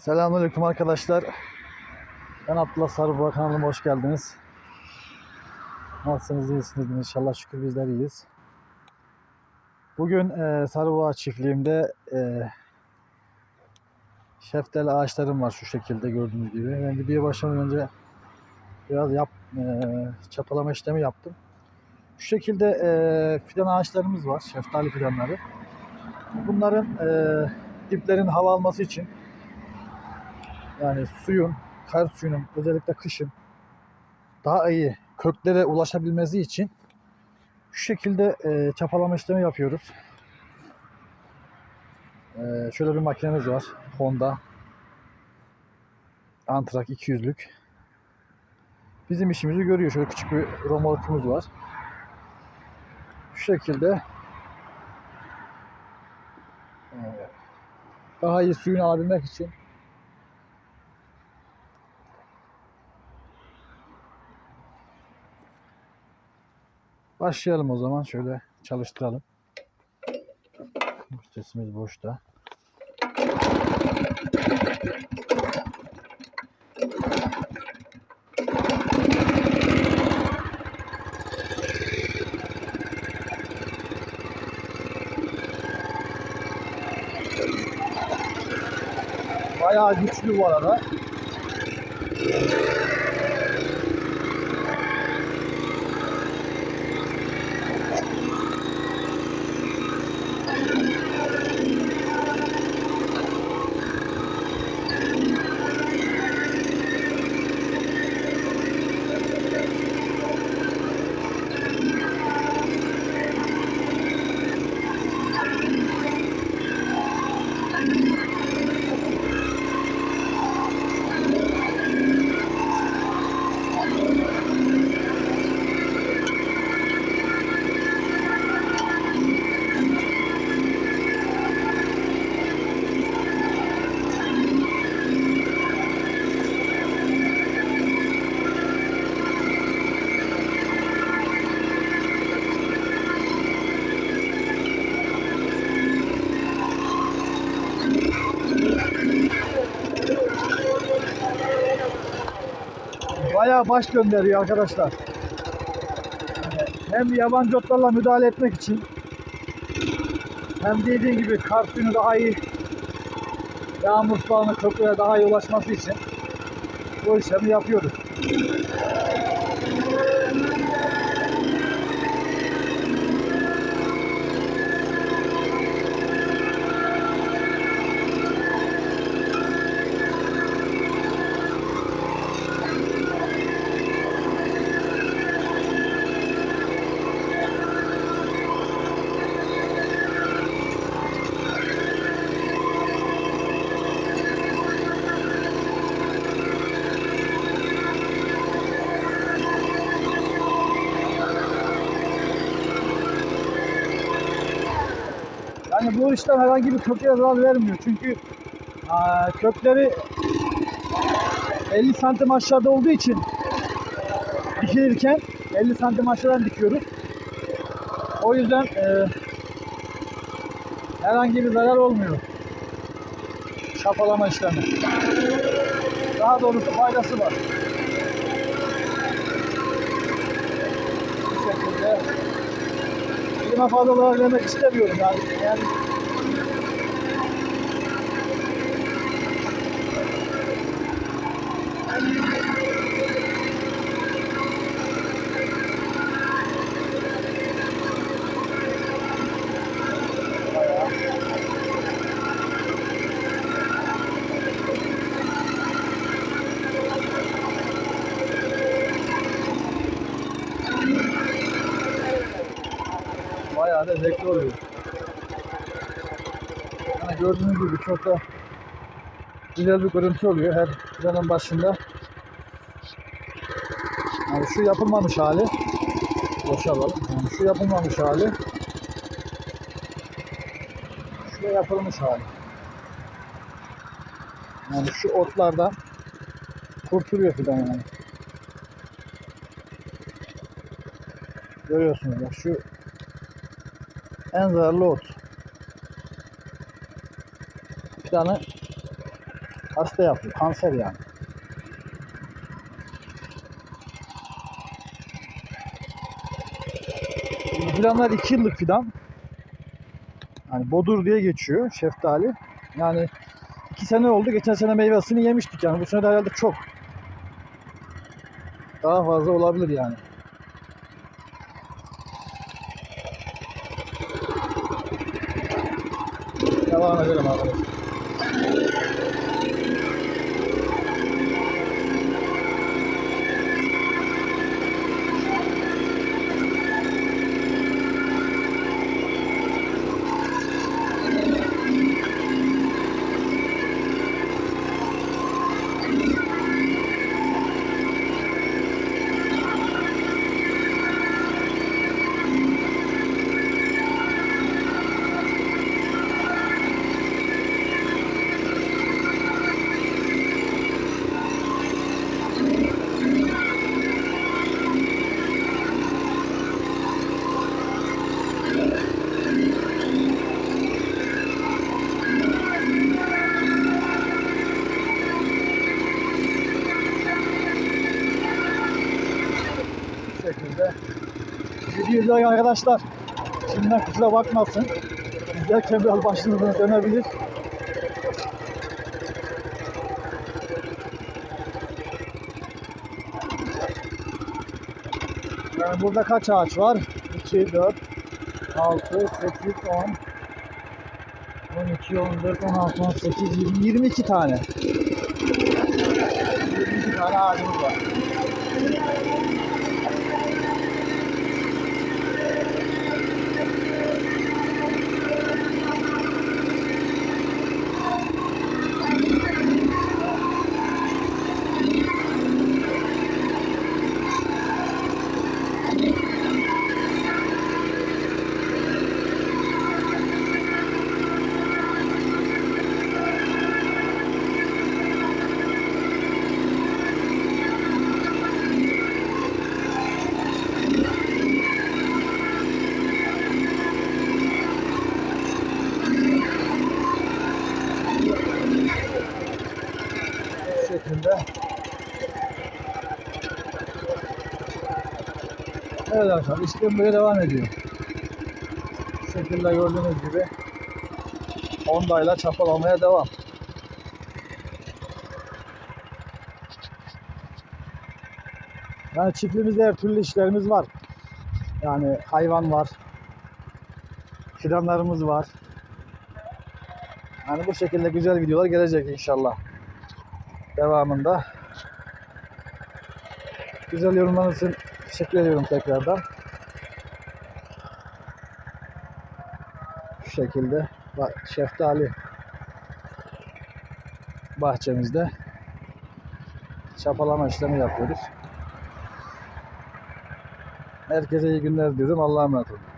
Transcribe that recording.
Selamünaleyküm arkadaşlar. Ben Abdullah Sarıboğa kanalıma hoş geldiniz. Nasılsınız, iyisiniz inşallah şükür bizler iyiyiz. Bugün e, Sarıboğa çiftliğimde e, şeftali ağaçlarım var şu şekilde gördüğünüz gibi. Ben videoya başlamadan önce biraz yap, e, çapalama işlemi yaptım. Şu şekilde e, fidan ağaçlarımız var, şeftali fidanları. Bunların e, diplerin hava alması için yani suyun, kar suyunun özellikle kışın daha iyi köklere ulaşabilmesi için şu şekilde e, çapalama işlemi yapıyoruz. E, şöyle bir makinemiz var. Honda Antrak 200'lük. Bizim işimizi görüyor. Şöyle küçük bir romorkumuz var. Şu şekilde e, daha iyi suyunu alabilmek için Başlayalım o zaman. Şöyle çalıştıralım. Sesimiz boşta. Bayağı güçlü bu arada. Bayağı baş gönderiyor arkadaşlar. Hem yabancı otlarla müdahale etmek için hem dediğim gibi kar suyunu daha iyi yağmur sularının köprüye daha iyi ulaşması için bu işlemi yapıyoruz. Yani bu işlem herhangi bir kökeye zarar vermiyor. Çünkü aa, kökleri 50 santim aşağıda olduğu için dikilirken 50 santim aşağıdan dikiyoruz. O yüzden e, herhangi bir zarar olmuyor. Çapalama işlemi. Daha doğrusu faydası var. Bu şekilde Elime fazla zarar vermek istemiyorum yani. yani Bayağı. Bayağı da zevkli oluyor. Yani gördüğünüz gibi çok da güzel bir görüntü oluyor her planın başında. Yani şu yapılmamış hali boşalalım. Yani şu yapılmamış hali şu yapılmış hali. Yani şu otlardan kurtuluyor fidan yani. Görüyorsunuz bak şu en zararlı ot. Fidanı Hasta yapıyor. Kanser yani. Fidanlar 2 yıllık fidan. Yani bodur diye geçiyor şeftali. Yani 2 sene oldu. Geçen sene meyvesini yemiştik yani. Bu sene de herhalde çok. Daha fazla olabilir yani. Devam edelim arkadaşlar. Bu şekilde. İzleyen arkadaşlar şimdiden kusura bakmasın. İzlerken biraz başınıza dönebilir. Yani burada kaç ağaç var? 2, 4, 6, 8, 10, 12, 14, 16, 18, 20, 22 tane. 22 tane ağacımız var. Bu şekilde. Evet arkadaşlar işlem böyle devam ediyor. Bu şekilde gördüğünüz gibi Honda'yla çapalamaya devam. Yani çiftliğimizde her türlü işlerimiz var. Yani hayvan var. Fidanlarımız var. Yani bu şekilde güzel videolar gelecek inşallah devamında. Güzel yorumlarınız için teşekkür ediyorum tekrardan. Şu şekilde bak şeftali bahçemizde çapalama işlemi yapıyoruz. Herkese iyi günler diliyorum. Allah'a emanet olun.